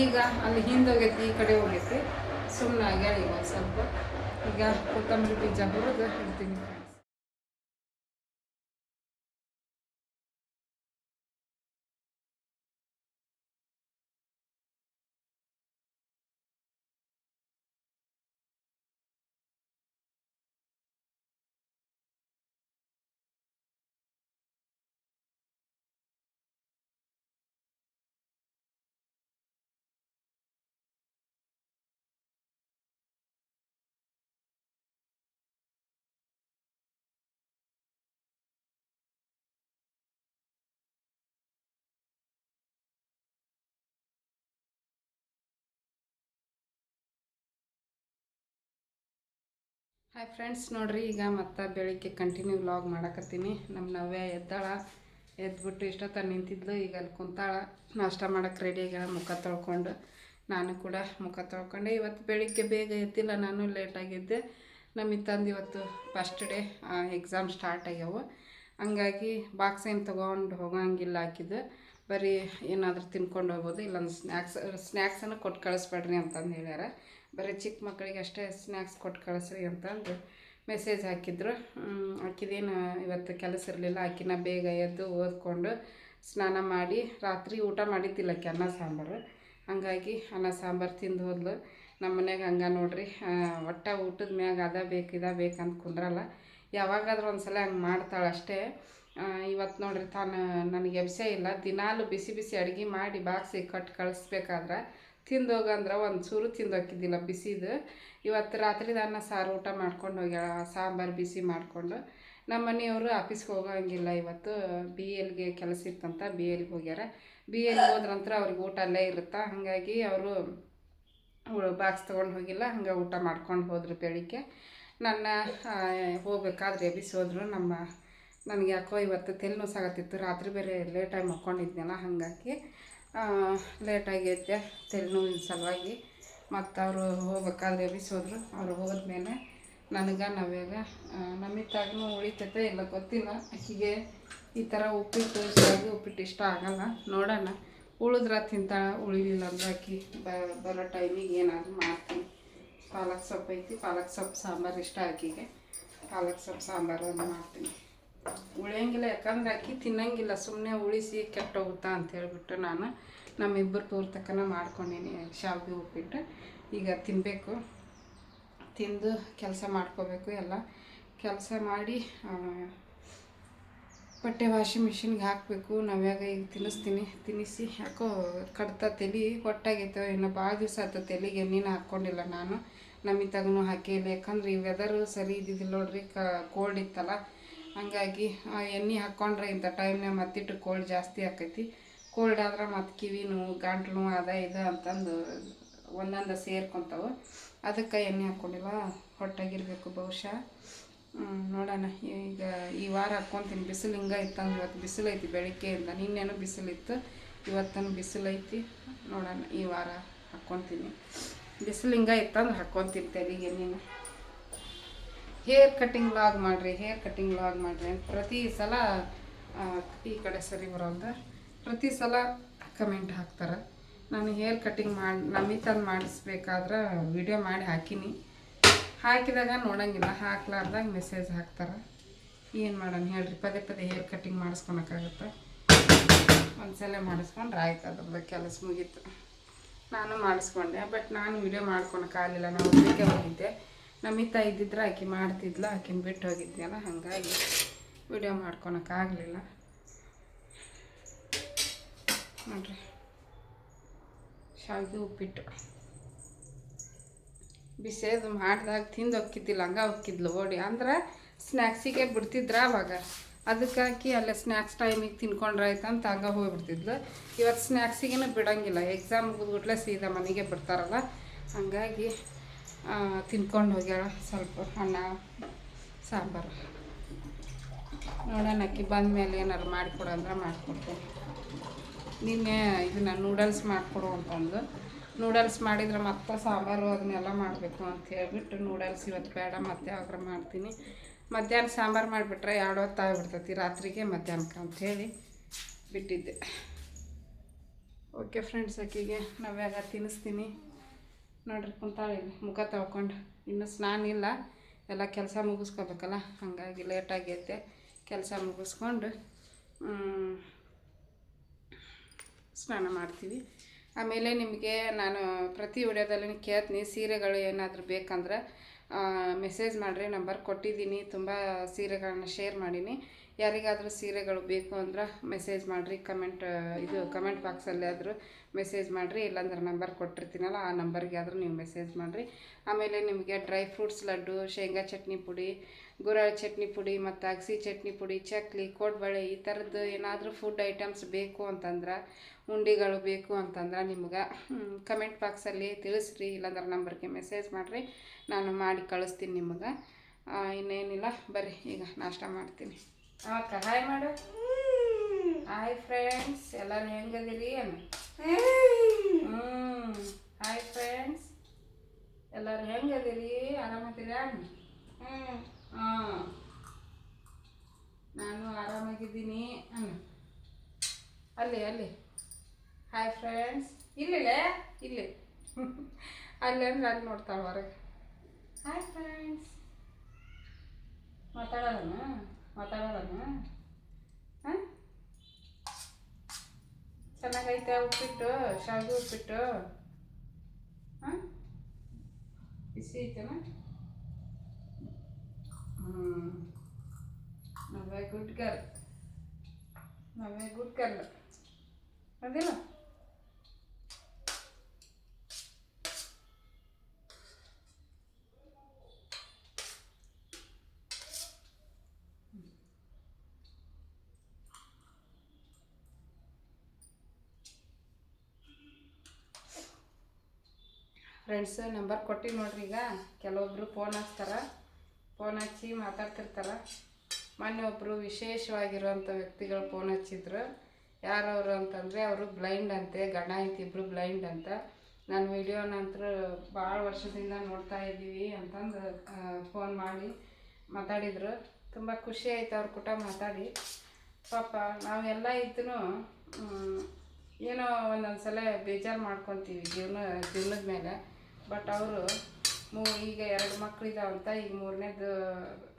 ಈಗ ಅಲ್ಲಿ ಹಿಂದೆ ಹೋಗೈತಿ ಈ ಕಡೆ ಹೋಗೈತಿ. ಸುಮ್ಮನೆ ಆಗ್ಯಾಳ ಈಗ ಸ್ವಲ್ಪ. ಈಗ ಕೊತ್ತಂಬರಿ ಬೀಜ ಹುರಿದು ಇಡ್ತೀನಿ. ಹಾಯ್ ಫ್ರೆಂಡ್ಸ್ ನೋಡಿರಿ, ಈಗ ಮತ್ತೆ ಬೆಳಿಗ್ಗೆ ಕಂಟಿನ್ಯೂ ವ್ಲಾಗ್ ಮಾಡಕತ್ತೀನಿ. ನಮ್ಮ ನವ್ಯ ಎದ್ದಾಳ, ಎದ್ಬಿಟ್ಟು ಇಷ್ಟೊತ್ತ ನಿಂತಿದ್ಲು ಈಗ ಅಲ್ಲಿ ಕುಂತಾಳ. ನಾಷ್ಟ ಮಾಡಕ್ಕೆ ರೆಡಿ ಆಗ್ಯಾಳ, ಮುಖ ತೊಳ್ಕೊಂಡು. ನಾನು ಕೂಡ ಮುಖ ತೊಳ್ಕೊಂಡೆ. ಇವತ್ತು ಬೆಳಿಗ್ಗೆ ಬೇಗ ಎದ್ದಿಲ್ಲ, ನಾನು ಲೇಟಾಗಿದ್ದೆ ನಮ್ಮ ತಂದು ಇವತ್ತು ಫಸ್ಟ್ ಡೇ ಎಕ್ಸಾಮ್ ಸ್ಟಾರ್ಟ್ ಆಗ್ಯಾವು. ಹಂಗಾಗಿ ಬಾಕ್ಸ್ ಏನು ತೊಗೊಂಡು ಹೋಗೋಂಗಿಲ್ಲ ಹಾಕಿದ್ದು. ಬರೀ ಏನಾದರೂ ತಿನ್ಕೊಂಡು ಹೋಗ್ಬೋದು, ಇಲ್ಲೊಂದು ಸ್ನ್ಯಾಕ್ಸ್ ಸ್ನ್ಯಾಕ್ಸನ್ನು ಕೊಟ್ಟು ಕಳಿಸ್ಬೇಡ್ರಿ ಅಂತಂದು ಹೇಳ್ಯಾರ. ಬರೀ ಚಿಕ್ಕ ಮಕ್ಕಳಿಗೆ ಅಷ್ಟೇ ಸ್ನ್ಯಾಕ್ಸ್ ಕೊಟ್ಟು ಕಳಿಸ್ರಿ ಅಂತಂದು ಮೆಸೇಜ್ ಹಾಕಿದ್ರು. ಆಕಿದೇನು ಇವತ್ತು ಕೆಲಸ ಇರಲಿಲ್ಲ. ಆಕಿನ ಬೇಗ ಎದ್ದು ಓದ್ಕೊಂಡು ಸ್ನಾನ ಮಾಡಿ ರಾತ್ರಿ ಊಟ ಮಾಡಿದ್ದಿಲ್ಲ ಆಕಿ ಅನ್ನ ಸಾಂಬಾರು. ಹಂಗಾಗಿ ಅನ್ನ ಸಾಂಬಾರು ತಿಂದು ಹೋದ್ಲು. ನಮ್ಮ ಮನೆಗೆ ಹಂಗೆ ನೋಡ್ರಿ ಒಟ್ಟ ಊಟದ ಮ್ಯಾಗ ಅದ ಬೇಕು ಇದ ಬೇಕಂತ ಕುಂದ್ರಲ್ಲ. ಯಾವಾಗಾದ್ರೂ ಒಂದು ಸಲ ಹಂಗೆ ಮಾಡ್ತಾಳೆ ಅಷ್ಟೇ. ಇವತ್ತು ನೋಡ್ರಿ ತಾನು ನನಗೆ ಎಬ್ಸೆ ಇಲ್ಲ. ದಿನಾಲು ಬಿಸಿ ಬಿಸಿ ಅಡುಗೆ ಮಾಡಿ ಬಾಕ್ಸಿಗೆ ಕಟ್ಟು ಕಳಿಸ್ಬೇಕಾದ್ರೆ ತಿಂದು ಹೋಗಂದ್ರೆ ಒಂದು ಚೂರು ತಿಂದು ಹೋಗಿದ್ದಿಲ್ಲ ಬಿಸಿದು. ಇವತ್ತು ರಾತ್ರಿ ಅನ್ನ ಸಾರು ಊಟ ಮಾಡ್ಕೊಂಡು ಹೋಗ್ಯಾಳ. ಸಾಂಬಾರು ಬಿಸಿ ಮಾಡಿಕೊಂಡು. ನಮ್ಮ ಮನೆಯವರು ಆಫೀಸ್ಗೆ ಹೋಗೋಂಗಿಲ್ಲ ಇವತ್ತು. ಬಿ ಎಲ್ಗೆ ಕೆಲಸ ಇತ್ತಂತ ಬಿ ಎಲ್ಗೆ ಹೋಗ್ಯಾರ. ಬಿ ಎಲ್ಗೆ ಹೋದ್ರಂತ್ರ ಅವ್ರಿಗೆ ಊಟ ಅಲ್ಲೇ ಇರುತ್ತಾ. ಹಾಗಾಗಿ ಅವರು ಬಾಕ್ಸ್ ತೊಗೊಂಡು ಹೋಗಿಲ್ಲ. ಹಂಗೆ ಊಟ ಮಾಡ್ಕೊಂಡು ಹೋದ್ರು ಬೆಳಿಗ್ಗೆ. ನನ್ನ ಹೋಗ್ಬೇಕಾದ್ರೆ ಎಬ್ಬಿಸೋದ್ರು ನಮ್ಮ, ನನಗೆ ಯಾಕೋ ಇವತ್ತು ತಲೆ ನೋಸಾಗತ್ತಿತ್ತು ರಾತ್ರಿ ಬೇರೆ ಲೇಟಾಗಿ ಮಕ್ಕೊಂಡಿದ್ನಲ್ಲ ಹಾಗಾಗಿ ಲೇಟಾಗಿ ಎದ್ದೆ ತಲೆನೋವಿನ ಸಲುವಾಗಿ. ಮತ್ತು ಅವರು ಹೋಗ್ಬೇಕಾದ್ರೆ ಎಬ್ಬಿಸೋದ್ರು. ಅವ್ರು ಹೋದ್ಮೇಲೆ ನನಗೆ, ನಾವ್ಯಾಗ ನಮಿತಾಗೂ ಉಳಿತೈತೆ ಇಲ್ಲ ಗೊತ್ತಿಲ್ಲ. ಹೀಗೆ ಈ ಥರ ಉಪ್ಪಿಟ್ಟು ಶಾವಿಗೆ ಉಪ್ಪಿಟ್ಟು ಇಷ್ಟ ಆಗಲ್ಲ. ನೋಡೋಣ. ಉಳಿದ್ರೆ ತಿಂತಾಳೆ ಉಳಿಲಿಲ್ಲ ಅಂದ್ರೆ ಅಕ್ಕಿ ಬ- ಬರೋ ಟೈಮಿಗೆ ಏನಾದರೂ ಮಾಡ್ತೀನಿ. ಪಾಲಕ್ ಸೊಪ್ಪು ಐತಿ ಪಾಲಕ್ ಸೊಪ್ಪು ಸಾಂಬಾರು ಇಷ್ಟ ಆಕಿಗೆ. ಪಾಲಕ್ ಸೊಪ್ಪು ಸಾಂಬಾರು ಅದು ಮಾಡ್ತೀನಿ. ಉಳಿಯಂಗಿಲ್ಲ, ಯಾಕಂದ್ರೆ ಅಕ್ಕಿ ತಿನ್ನಂಗಿಲ್ಲ ಸುಮ್ಮನೆ ಉಳಿಸಿ ಕೆಟ್ಟೋಗುತ್ತಾ ಅಂತ ಹೇಳ್ಬಿಟ್ಟು ನಾನು ನಮ್ಮಿಬ್ಬರು ತೋರ್ತಕ್ಕನ ಮಾಡ್ಕೊಂಡೀನಿ, ಶಾವಿಗೆ ಉಪ್ಪಿಟ್ಟು. ಈಗ ತಿನ್ನಬೇಕು ತಿಂದು ಕೆಲಸ ಮಾಡ್ಕೋಬೇಕು ಎಲ್ಲ. ಕೆಲಸ ಮಾಡಿ ಬಟ್ಟೆ ವಾಷಿಂಗ್ ಮಿಷಿನ್ಗೆ ಹಾಕಬೇಕು. ನಾವ್ಯಾಗ ಈಗ ತಿನ್ನಿಸ್ತೀನಿ. ತಿನ್ನಿಸಿ, ಯಾಕೋ ಕಡ್ತ ತಲೆ ಹೊಟ್ಟಾಗೈತೆ ಇನ್ನು ಭಾಳ ದಿವಸ ಆಯ್ತು ತಲೆಗೆ ಎಣ್ಣೆನ ಹಾಕ್ಕೊಂಡಿಲ್ಲ ನಾನು. ನಮಿತಾಗೂ ಹಾಕಿಲ್ಲ ಯಾಕಂದ್ರೆ ಈ ವೆದರು ಸರಿ ಇದ್ದಿದ್ದಿಲ್ಲ ನೋಡ್ರಿ ಕೋಲ್ಡ್ ಇತ್ತಲ್ಲ. ಹಂಗಾಗಿ ಎಣ್ಣೆ ಹಾಕ್ಕೊಂಡ್ರೆ ಇಂಥ ಟೈಮ್ನಾಗ ಮತ್ತಿಟ್ಟು ಕೋಲ್ಡ್ ಜಾಸ್ತಿ ಆಕೈತಿ. ಕೋಲ್ಡ್ ಆದ್ರೆ ಮತ್ತು ಕಿವಿ ನೋವು, ಗಂಟ್ಲು ನೋವು, ಅದ ಇದು ಅಂತಂದು ಒಂದೊಂದು ಸೇರ್ಕೊತಾವೆ. ಅದಕ್ಕೆ ಎಣ್ಣೆ ಹಾಕ್ಕೊಂಡಿಲ್ಲ ಹೊಟ್ಟಾಗಿರಬೇಕು ಬಹುಶಃ. ನೋಡೋಣ. ಈಗ ಈ ವಾರ ಹಾಕ್ಕೊತೀನಿ ಬಿಸಿಲು ಹಿಂಗೆ ಇತ್ತಂದ್ರೆ ಇವತ್ತು ಬಿಸಿಲು ಐತಿ ಬೆಳಿಗ್ಗೆಯಿಂದ. ನಿನ್ನೇನು ಬಿಸಿಲಿತ್ತು ಇವತ್ತನು ಬಿಸಿಲೈತಿ ನೋಡೋಣ, ಈ ವಾರ ಹಾಕ್ಕೊತೀನಿ ಬಿಸಿಲು ಹಿಂಗೆ ಇತ್ತಂದ್ರೆ ಹಾಕ್ಕೊತೀನಿ ತಲೆಗೆ ನೀನು ಹೇರ್ ಕಟ್ಟಿಂಗ್ ಲಾಗ್ ಮಾಡಿರಿ, ಹೇರ್ ಕಟ್ಟಿಂಗ್ ಲಾಗ್ ಮಾಡಿರಿ ಅಂತ ಪ್ರತಿ ಸಲ ಈ ಕಡೆ ಸರಿ ಬರೋಲ್ದ, ಪ್ರತಿ ಸಲ ಕಮೆಂಟ್ ಹಾಕ್ತಾರೆ. ನಾನು ಹೇರ್ ಕಟ್ಟಿಂಗ್ ಮಾಡಿ ನಮಿತಂದು ಮಾಡಿಸ್ಬೇಕಾದ್ರೆ ವಿಡಿಯೋ ಮಾಡಿ ಹಾಕೀನಿ. ಹಾಕಿದಾಗ ನೋಡೋಂಗಿಲ್ಲ, ಹಾಕ್ಲಾರ್ದಾಗ ಮೆಸೇಜ್ ಹಾಕ್ತಾರೆ. ಏನು ಮಾಡೋಣ ಹೇಳ್ರಿ, ಪದೇ ಪದೇ ಹೇರ್ ಕಟ್ಟಿಂಗ್ ಮಾಡಿಸ್ಕೊಳಕ್ಕಾಗತ್ತೆ ಒಂದ್ಸಲ ಮಾಡಿಸ್ಕೊಂಡ್ರೆ ಆಯ್ತು ಅದ್ರದ್ದು ಕೆಲಸ ಮುಗೀತು. ನಾನು ಮಾಡಿಸ್ಕೊಂಡೆ ಬಟ್ ನಾನು ವಿಡಿಯೋ ಮಾಡ್ಕೊಳಕ್ಕಾಗಲಿಲ್ಲ ನಾನು ಒಬ್ಬಕ್ಕೆ ಹೋಗಿದ್ದೆ. ನಮಿತ ಇದ್ದಿದ್ರೆ ಆಕೆ ಮಾಡ್ತಿದ್ಲ, ಆಕಿನ ಬಿಟ್ಟು ಹೋಗಿದ್ನಲ್ಲ ಹಾಗಾಗಿ ವಿಡಿಯೋ ಮಾಡ್ಕೊಳಕ್ಕಾಗಲಿಲ್ಲ ನೋಡ್ರಿ. ಶಾವಿಗೆ ಉಪ್ಪಿಟ್ಟು. ಬಿಸಿದು ಮಾಡಿದಾಗ ತಿಂದು ಹೋಗ್ತಿದ್ದಿಲ್ಲ, ಹಂಗೆ ಹೋಕ್ಕಿದ್ಲು ಓಡಿ. ಅಂದ್ರೆ ಸ್ನ್ಯಾಕ್ಸಿಗೆ ಬಿಡ್ತಿದ್ರ ಅವಾಗ. ಅದಕ್ಕಾಕಿ ಅಲ್ಲೇ ಸ್ನ್ಯಾಕ್ಸ್ ಟೈಮಿಗೆ ತಿನ್ಕೊಂಡ್ರೆ ಆಯ್ತಂತ ಹಂಗೆ ಹೋಗ್ಬಿಡ್ತಿದ್ಲು. ಇವತ್ತು ಸ್ನ್ಯಾಕ್ಸಿಗೇನು ಬಿಡಂಗಿಲ್ಲ. ಎಕ್ಸಾಮ್ ಮುಗಿದ್ಬಿಟ್ಲೆ ಸೀದಾ ಮನೆಗೆ ಬಿಡ್ತಾರಲ್ಲ ಹಂಗಾಗಿ ತಿನ್ಕೊಂಡು ಹೋಗ್ಯಾಳ ಸ್ವಲ್ಪ ಅನ್ನ, ಸಾಂಬಾರು. ನೋಡೋಣ ಅಕ್ಕಿ ಬಂದ ಮೇಲೆ ಏನಾರು ಮಾಡಿಕೊಡು ಅಂದ್ರೆ ಮಾಡಿಕೊಡ್ತೀನಿ. ನಿನ್ನೆ ಇದನ್ನ ನೂಡಲ್ಸ್ ಮಾಡಿಕೊಡು ಅಂತಂದು ನೂಡಲ್ಸ್ ಮಾಡಿದ್ರೆ ಮತ್ತೆ ಸಾಂಬಾರು ಅದನ್ನೆಲ್ಲ ಮಾಡಬೇಕು ಅಂತ ಹೇಳ್ಬಿಟ್ಟು ನೂಡಲ್ಸ್ ಇವತ್ತು ಬೇಡ, ಮತ್ತೆ ಯಾವಾಗ ಮಾಡ್ತೀನಿ. ಮಧ್ಯಾಹ್ನ ಸಾಂಬಾರು ಮಾಡಿಬಿಟ್ರೆ ಎರಡು ಹೊತ್ತು ಆಗಿಬಿಡ್ತೈತಿ, ರಾತ್ರಿಗೆ ಮಧ್ಯಾಹ್ನಕ್ಕೆ ಅಂಥೇಳಿ ಬಿಟ್ಟಿದ್ದೆ. ಓಕೆ ಫ್ರೆಂಡ್ಸ್ ಅಕ್ಕಿಗೆ ನಾವ್ಯಾಗ ತಿನ್ನಿಸ್ತೀನಿ. ನೋಡ್ರಿ ಕುಂತಾಳೆ ಮುಖ ತೊಳ್ಕೊಂಡು. ಇನ್ನೂ ಸ್ನಾನ ಇಲ್ಲ, ಎಲ್ಲ ಕೆಲಸ ಮುಗಿಸ್ಕೋಬೇಕಲ್ಲ, ಹಾಗಾಗಿ ಲೇಟಾಗೈತೆ ಕೆಲಸ ಮುಗಿಸ್ಕೊಂಡು ಸ್ನಾನ ಮಾಡ್ತೀವಿ. ಆಮೇಲೆ ನಿಮಗೆ ನಾನು ಪ್ರತಿ ವಿಡಿಯೋದಲ್ಲಿ ಕೇಳ್ತೀನಿ, ಸೀರೆಗಳು ಏನಾದರೂ ಬೇಕಂದ್ರೆ ಮೆಸೇಜ್ ಮಾಡಿರಿ, ನಂಬರ್ ಕೊಟ್ಟಿದ್ದೀನಿ, ತುಂಬ ಸೀರೆಗಳನ್ನ ಶೇರ್ ಮಾಡೀನಿ. ಯಾರಿಗಾದರೂ ಸೀರೆಗಳು ಬೇಕು ಅಂದ್ರೆ ಮೆಸೇಜ್ ಮಾಡಿರಿ ಕಮೆಂಟ್ ಇದು ಕಮೆಂಟ್ ಬಾಕ್ಸಲ್ಲಿ ಆದರೂ ಮೆಸೇಜ್ ಮಾಡಿರಿ, ಇಲ್ಲಾಂದ್ರೆ ನಂಬರ್ ಕೊಟ್ಟಿರ್ತೀನಲ್ಲ, ಆ ನಂಬರ್ಗೆ ಆದರೂ ನೀವು ಮೆಸೇಜ್ ಮಾಡಿರಿ. ಆಮೇಲೆ ನಿಮಗೆ ಡ್ರೈ ಫ್ರೂಟ್ಸ್ ಲಡ್ಡು, ಶೇಂಗಾ ಚಟ್ನಿ ಪುಡಿ ಗುರಾಳ ಚಟ್ನಿ ಪುಡಿ, ಮತ್ತು ಅಗಸಿ ಚಟ್ನಿ ಪುಡಿ, ಚಕ್ಲಿ, ಕೋಡ್ಬಳೆ, ಈ ಥರದ್ದು ಏನಾದರೂ ಫುಡ್ ಐಟಮ್ಸ್ ಬೇಕು ಅಂತಂದ್ರೆ, ಉಂಡಿಗಳು ಬೇಕು ಅಂತಂದ್ರೆ ನಿಮ್ಗೆ ಕಮೆಂಟ್ ಬಾಕ್ಸಲ್ಲಿ ತಿಳಿಸ್ರಿ, ಇಲ್ಲಾಂದ್ರೆ ನಂಬರ್ಗೆ ಮೆಸೇಜ್ ಮಾಡಿರಿ, ನಾನು ಮಾಡಿ ಕಳಿಸ್ತೀನಿ ನಿಮಗೆ. ಇನ್ನೇನಿಲ್ಲ, ಬರ್ರಿ, ಈಗ ನಾಷ್ಟ ಮಾಡ್ತೀನಿ. ಅಕ್ಕ ಹಾಯ್ ಮಾಡು. ಹಾಯ್ ಫ್ರೆಂಡ್ಸ್ ಎಲ್ಲರೂ ಹೆಂಗದಿರಿ ಏನು? ಹ್ಞೂ ಹಾಯ್ ಫ್ರೆಂಡ್ಸ್ ಎಲ್ಲರೂ ಹೆಂಗದಿರಿ? ಆರಾಮದಿರಾ? ಹ್ಞೂ ಹಾಂ. ನಾನು ಆರಾಮಾಗಿದ್ದೀನಿ ಅಮ್ಮ ಅಲ್ಲಿ ಅಲ್ಲಿ. ಹಾಯ್ ಫ್ರೆಂಡ್ಸ್ ಇಲ್ಲಿಲ್ಲೇ ಇಲ್ಲಿ. ಅಲ್ಲಿ ಅಂದ್ರೆ ಅಲ್ಲಿ ನೋಡ್ತಾಳೆ ಹೊರಗೆ. ಹಾಯ್ ಫ್ರೆಂಡ್ಸ್ ಮಾತಾಡೋಣ? ಮಾತಾಡೋಣ ಹಾಂ? ಚೆನ್ನಾಗೈತೆ, ಉಪ್ಪಿಟ್ಟು, ಶಾವಿಗೆ ಉಪ್ಪಿಟ್ಟು. ಹಾಂ? ಬಿಸಿ ಐತೆನಾ? ಹ್ಞೂ ನವ್ವೆ ಗುಡ್ ಗರ್ಲ್ ನವ್ವೆ ಗುಡ್ ಗರ್ಲ್ ಅದಿಲ್ಲ ಫ್ರೆಂಡ್ಸ್ ನಂಬರ್ ಕೊಟ್ಟಿ ನೋಡ್ರಿ ಈಗ. ಕೆಲವೊಬ್ರು ಫೋನ್ ಹಚ್ತಾರೆ. ಫೋನ್ ಹಚ್ಚಿ ಮಾತಾಡ್ತಿರ್ತಾರೆ. ಮೊನ್ನೆ ಒಬ್ಬರು ವಿಶೇಷವಾಗಿರುವಂಥ ವ್ಯಕ್ತಿಗಳು ಫೋನ್ ಹಚ್ಚಿದ್ರು. ಯಾರವರು ಅಂತಂದರೆ, ಅವರು ಬ್ಲೈಂಡ್ ಅಂತೆ, ಗಂಡ ಇಬ್ರು ಬ್ಲೈಂಡ್ ಅಂತ. ನಾನು ವಿಡಿಯೋ ನಂತರ ಭಾಳ ವರ್ಷದಿಂದ ನೋಡ್ತಾ ಇದ್ದೀವಿ ಅಂತಂದು ಫೋನ್ ಮಾಡಿ ಮಾತಾಡಿದರು. ತುಂಬ ಖುಷಿ ಆಯ್ತು ಅವ್ರ ಕೂಟ ಮಾತಾಡಿ. ಪಾಪ, ನಾವೆಲ್ಲ ಇದ್ದೂ ಏನೋ ಒಂದೊಂದು ಸಲ ಬೇಜಾರು ಮಾಡ್ಕೊತೀವಿ ಜೀವನ, ಜೀವನದ ಮೇಲೆ. ಬಟ್ ಅವರು ಮೂ, ಈಗ ಎರಡು ಮಕ್ಕಳಿದಾವಂತ ಈಗ ಮೂರನೇದು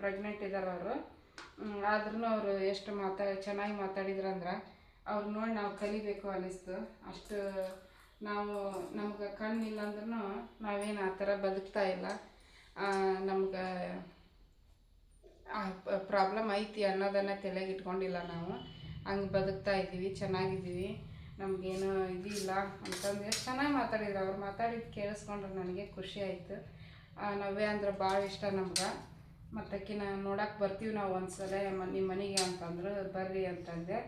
ಪ್ರೆಗ್ನೆಂಟ್ ಇದ್ದಾರೆ ಅವರು. ಆದ್ರೂ ಅವರು ಎಷ್ಟು ಮಾತಾ, ಚೆನ್ನಾಗಿ ಮಾತಾಡಿದ್ರಂದ್ರೆ ಅವ್ರು ನೋಡಿ ನಾವು ಕಲಿಬೇಕು ಅನ್ನಿಸ್ತು ಅಷ್ಟು ನಾವು, ನಮ್ಗೆ ಕಣ್ಣಿಲ್ಲ ಅಂದ್ರೂ ನಾವೇನು ಆ ಥರ ಬದುಕ್ತಾ ಇಲ್ಲ. ನಮ್ಗೆ ಪ್ರಾಬ್ಲಮ್ ಐತಿ ಅನ್ನೋದನ್ನು ತಲೆಗೆ ಇಟ್ಕೊಂಡಿಲ್ಲ ನಾವು. ಹಂಗೆ ಬದುಕ್ತಾ ಇದ್ದೀವಿ, ಚೆನ್ನಾಗಿದ್ದೀವಿ. ನಮಗೇನು ಇದಿಲ್ಲ ಅಂತಂದು ಎಷ್ಟು ಚೆನ್ನಾಗಿ ಮಾತಾಡಿದ್ರು. ಅವ್ರು ಮಾತಾಡಿದ್ದು ಕೇಳಿಸ್ಕೊಂಡ್ರೆ ನನಗೆ ಖುಷಿ ಆಯಿತು. ನವ್ಯ ಅಂದ್ರೆ ಭಾಳ ಇಷ್ಟ ನಮ್ಗೆ. ಮತ್ತು ಆಕಿನ ನೋಡಕ್ಕೆ ಬರ್ತೀವಿ ನಾವು ಒಂದು ಸಲ ಮ ನಿಮ್ಮ ಮನೆಗೆ ಅಂತಂದ್ರು, ಬರ್ರಿ ಅಂತಂದೆ.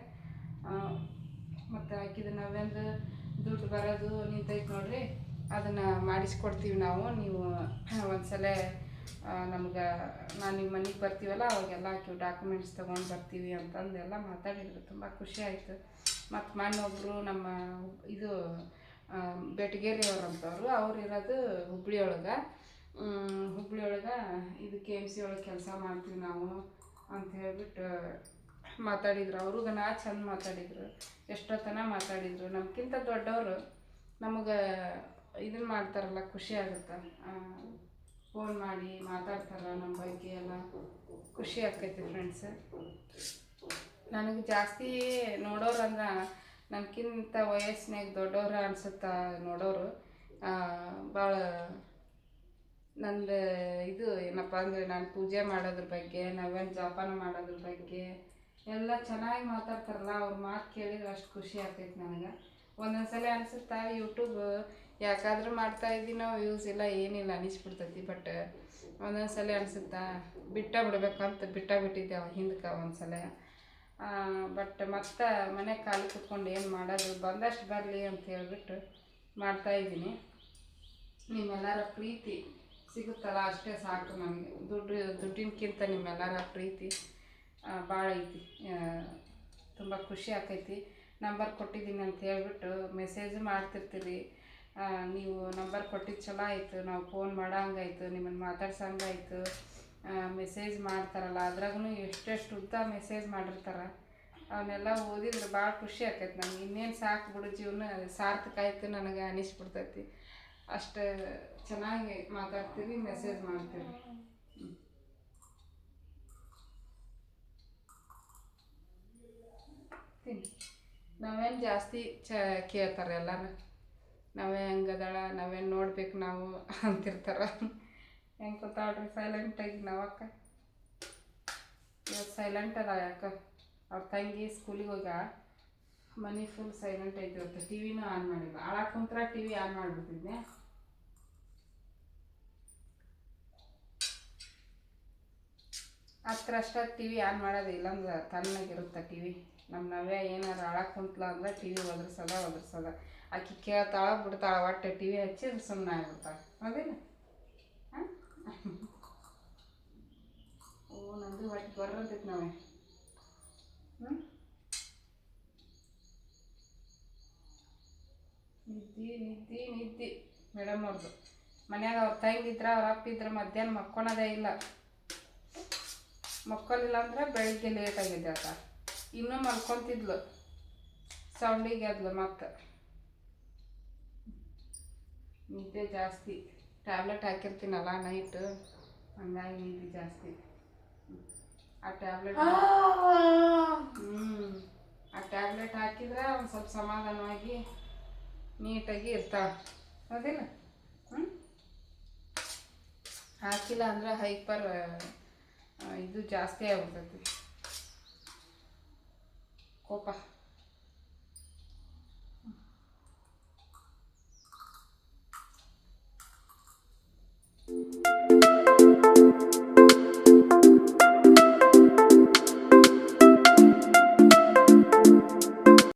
ಮತ್ತು ಆಕಿದ ನವ್ಯಂದು ದುಡ್ಡು ಬರೋದು ನಿಂತೈತೆ ನೋಡ್ರಿ. ಅದನ್ನು ಮಾಡಿಸ್ಕೊಡ್ತೀವಿ ನಾವು. ನೀವು ಒಂದು ಸಲ ನಮ್ಗೆ ನಾನು ನಿಮ್ಮ ಮನೆಗೆ ಬರ್ತೀವಲ್ಲ, ಅವಾಗೆಲ್ಲ ಆಕೆ ಡಾಕ್ಯುಮೆಂಟ್ಸ್ ತೊಗೊಂಡು ಬರ್ತೀವಿ ಅಂತಂದು ಎಲ್ಲ ಮಾತಾಡಿದ್ರು. ತುಂಬ ಖುಷಿ ಆಯಿತು. ಮತ್ತು ಮೊನ್ನೊಬ್ಬರು ನಮ್ಮ ಇದು ಬೆಟಗೇರಿ ಅಂತವರು ಅವ್ರು ಇರೋದು ಹುಬ್ಳಿ ಒಳಗೆ. ಹುಬ್ಳಿ ಇದು ಕೆ ಎಂ ಸಿ ಒಳಗೆ ಕೆಲಸ ಮಾಡ್ತೀವಿ ನಾವು ಅಂತ ಹೇಳ್ಬಿಟ್ಟು ಮಾತಾಡಿದ್ರು. ಅವ್ರಿಗೂ ನಾ ಚಂದ ಮಾತಾಡಿದ್ರು, ಎಷ್ಟೊತ್ತನ ಮಾತಾಡಿದ್ರು. ನಮ್ಗಿಂತ ದೊಡ್ಡವರು ನಮಗೆ ಇದನ್ನ ಮಾಡ್ತಾರಲ್ಲ, ಖುಷಿ ಆಗುತ್ತೆ. ಫೋನ್ ಮಾಡಿ ಮಾತಾಡ್ತಾರೆ ನಮ್ಮ ಬಗ್ಗೆ ಎಲ್ಲ. ಖುಷಿ ಆಗ್ತೈತಿ ಫ್ರೆಂಡ್ಸ್ ನನಗೆ ಜಾಸ್ತಿ ನೋಡೋರು ಅಂದ್ರೆ ನನಗಿಂತ ವಯಸ್ಸಿನಾಗ ದೊಡ್ಡವ್ರು ಅನ್ಸುತ್ತ ನೋಡೋರು. ಭಾಳ ನಂದು ಇದು ಏನಪ್ಪ ಅಂದರೆ ನಾನು ಪೂಜೆ ಮಾಡೋದ್ರ ಬಗ್ಗೆ, ನಾವೇನು ಜೋಪಾನ ಮಾಡೋದ್ರ ಬಗ್ಗೆ ಎಲ್ಲ ಚೆನ್ನಾಗಿ ಮಾತಾಡ್ತಾರಲ್ಲ, ಅವ್ರ ಮಾತು ಕೇಳಿದ್ರೆ ಅಷ್ಟು ಖುಷಿ ಆಗ್ತೈತೆ ನನಗೆ. ಒಂದೊಂದು ಸಲ ಅನ್ಸುತ್ತಾ ಯೂಟ್ಯೂಬ್ ಯಾಕಾದರೂ ಮಾಡ್ತಾ ಇದ್ದೀನೋ ಯೂಸ್ ಇಲ್ಲ ಏನಿಲ್ಲ ಅನಿಸ್ಬಿಡ್ತೈತಿ ಬಟ್ ಒಂದೊಂದು ಸಲ ಅನ್ಸುತ್ತಾ ಬಿಟ್ಟ ಬಿಡ್ಬೇಕಂತ ಬಿಟ್ಟ ಬಿಟ್ಟಿದ್ದೆ ಹಿಂದಕ್ಕೆ ಒಂದು ಸಲ ಬಟ್ ಮತ್ತೆ ಮನೆ ಖಾಲಿ ಕುತ್ಕೊಂಡು ಏನು ಮಾಡೋದು? ಬಂದಷ್ಟು ಬರಲಿ ಅಂತ ಹೇಳ್ಬಿಟ್ಟು ಮಾಡ್ತಾಯಿದ್ದೀನಿ ನಿಮ್ಮೆಲ್ಲರ ಪ್ರೀತಿ ಸಿಗುತ್ತಲ್ಲ? ಅಷ್ಟೇ ಸಾಕು ನನಗೆ ದುಡ್ಡು ದುಡ್ಡಿನಕ್ಕಿಂತ ನಿಮ್ಮೆಲ್ಲರ ಪ್ರೀತಿ ಭಾಳ ಐತಿ. ತುಂಬ ಖುಷಿ ಆಕೈತಿ ನಂಬರ್ ಕೊಟ್ಟಿದ್ದೀನಿ ಅಂತ ಹೇಳ್ಬಿಟ್ಟು ಮೆಸೇಜ್ ಮಾಡ್ತಿರ್ತೀರಿ. ನೀವು ನಂಬರ್ ಕೊಟ್ಟಿದ್ದು ಚಲೋ ಆಯಿತು. ನಾವು ಫೋನ್ ಮಾಡೋಂಗಾಯ್ತು. ನಿಮ್ಮನ್ನು ಮಾತಾಡ್ಸಂಗಾಯ್ತು. ಮೆಸೇಜ್ ಮಾಡ್ತಾರಲ್ಲ ಅದ್ರಾಗೂ ಎಷ್ಟೆಷ್ಟು ಉದ್ದ ಮೆಸೇಜ್ ಮಾಡಿರ್ತಾರೆ. ಅವನ್ನೆಲ್ಲ ಓದಿದ್ರೆ ಭಾಳ ಖುಷಿ ಆಕೈತೆ ನಮ್ಗೆ. ಇನ್ನೇನು ಸಾಕು ಬಿಡು ಜೀವನ, ಸಾರ್ಥಕ ಆಯ್ತು ನನಗೆ ಅನಿಸ್ಬಿಡ್ತೈತಿ. ಅಷ್ಟು ಚೆನ್ನಾಗಿ ಮಾತಾಡ್ತೀವಿ ಮೆಸೇಜ್ ಮಾಡ್ತೀವಿ. ನಾವೇನು ಜಾಸ್ತಿ ಚ, ಕೇಳ್ತಾರೆ ಎಲ್ಲರೂ ನಾವೇ ಹಂಗದಾಳ, ನಾವೇನು ನೋಡ್ಬೇಕು ನಾವು ಅಂತಿರ್ತಾರೆ. ಹೆಂಗೆ ಕೂತಾಳ್ರಿ? ಸೈಲೆಂಟಾಗಿ ನಾವಕ್ಕ ಇವತ್ತು ಸೈಲೆಂಟ್ ಅದ ಯಾಕೆ ಅವ್ರ ತಂಗಿ ಸ್ಕೂಲಿಗೆ ಹೋಗ, ಮನೆ ಫುಲ್ ಸೈಲೆಂಟ್ ಐತಿ ಇವತ್ತು. ಟಿ ವಿನೂ ಆನ್ ಮಾಡಿಲ್ಲ. ಆಳ ಕುಂತ್ರ ಟಿ ವಿ ಆನ್ ಮಾಡಿಬಿಟ್ಟಿದ್ದೆ ಹತ್ರ ಅಷ್ಟೊತ್ತು ಟಿ ವಿ ಆನ್ ಮಾಡೋದು ಇಲ್ಲಂದ್ರೆ ತಣ್ಣಗಿರುತ್ತೆ ಟಿ ವಿ ನಮ್ಮ ನವ್ಯ ಏನಾರು ಆಳಕ್ಕೆ ಕುಂತ್ಲ ಅಂದ್ರೆ ಟಿ ವಿ ಒದರ್ಸದ ಒದರ್ಸದ. ಆಕಿ ಕೇಳ್ತಾಳ, ಬಿಡ್ತಾಳ, ಒಟ್ಟು ಟಿ ವಿ ಹಚ್ಚಿ ಸುಮ್ಮನೆ ಆಗ್ಬಿಡ್ತಾಳೆ ಅದೇನು ಓ, ನಂದು ಹೊಟ್ಟೆ ಬರೋದೈತೆ ನಾವೇ. ಹ್ಞೂ ನಿದ್ದೆ ನಿದ್ದೆ ನಿದ್ದೆ. ಮೇಡಮ್ ಅವ್ರದ್ದು ಮನ್ಯಾಗ ಅವ್ರ ತಂಗಿದ್ರ ಅವ್ರ ಅಪ್ಪ ಇದ್ರೆ ಮಧ್ಯಾಹ್ನ ಮಕ್ಕೊಳೋದೇ ಇಲ್ಲ. ಮಕ್ಕೊಲಿಲ್ಲ ಅಂದ್ರೆ ಬೆಳಿಗ್ಗೆ ಲೇಟ್ ಆಗಿದೆ ಆತ. ಇನ್ನೂ ಮಲ್ಕೊತಿದ್ಲು. ಸೌಂಡಿಗೆ ಅದ್ಲು ಮತ್ತೆ. ನಿದ್ದೆ ಜಾಸ್ತಿ. ಟ್ಯಾಬ್ಲೆಟ್ ಹಾಕಿರ್ತೀನಲ್ಲ ನೈಟ್ ಹಂಗಾಗಿ ಇದು ಜಾಸ್ತಿ. ಆ ಟ್ಯಾಬ್ಲೆಟ್ ಹ್ಞೂ ಆ ಟ್ಯಾಬ್ಲೆಟ್ ಹಾಕಿದ್ರೆ ಒಂದು ಸ್ವಲ್ಪ ಸಮಾಧಾನವಾಗಿ ನೀಟಾಗಿ ಇರ್ತಾವೆ. ಹೌದಿಲ್ಲ? ಹ್ಞೂ ಹಾಕಿಲ್ಲ ಅಂದ್ರೆ ಹೈಪರ್ ಇದು ಜಾಸ್ತಿ ಆಗ್ಬಿಡ್ತೈತಿ ಕೋಪ.